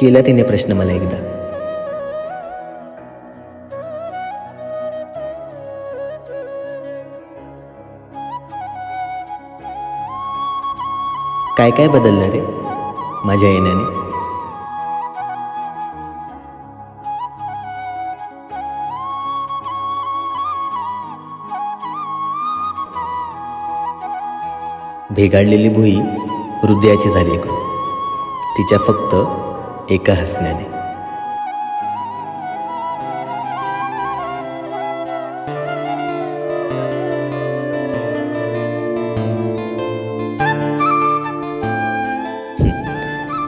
केला तिने प्रश्न मला एकदा. काय काय बदललं रे माझ्या येण्याने? भेगाडलेली भुई हृदयाची झाली एक. तिच्या फक्त एका हसण्याने.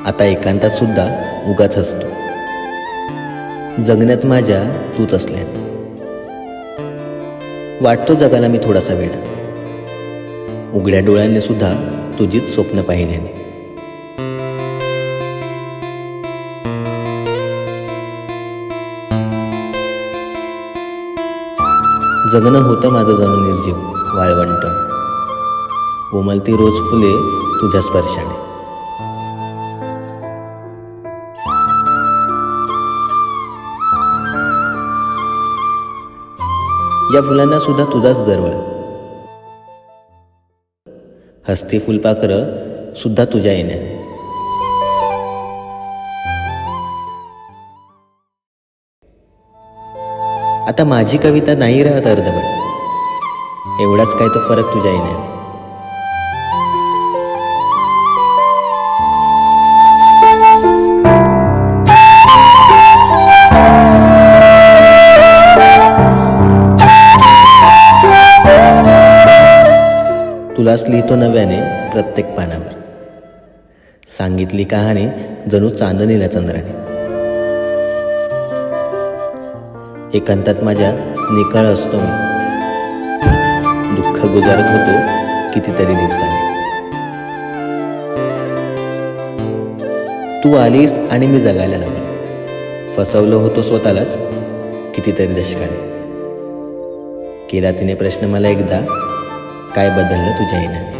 आता एकांतात सुद्धा उगाच हसतो. जगण्यात माझ्या तूच असल्या. वाटतो जगाला मी थोडासा वेळ उघड्या डोळ्यांनी सुद्धा तुझीच स्वप्न पाहिल्याने. जगणं होतं माझं जणू निर्जीव वाळवंट. कोमलती रोज फुले तुझ्या स्पर्शाने. या फुलांना सुद्धा तुझाच दरवळ. हस्ती फुलपाखरं सुद्धा तुझ्या येण्याने. आता माझी कविता नाही राहत अर्धवट. एवढाच काय तो फरक तुझ्या येणार तुलाच लिहितो नव्याने प्रत्येक पानावर. सांगितली कहाणी जणू चांदणीला चंद्राने. एकांतात माझ्या निकाळ असतो मी. दुःख गुजारत होतो कितीतरी दिवसाने. तू आलीस आणि मी जगायला लागलो. फसवलं होतो स्वतःलाच कितीतरी दशकाने. केला तिने प्रश्न मला एकदा काय बदललं तुझ्या येण्याने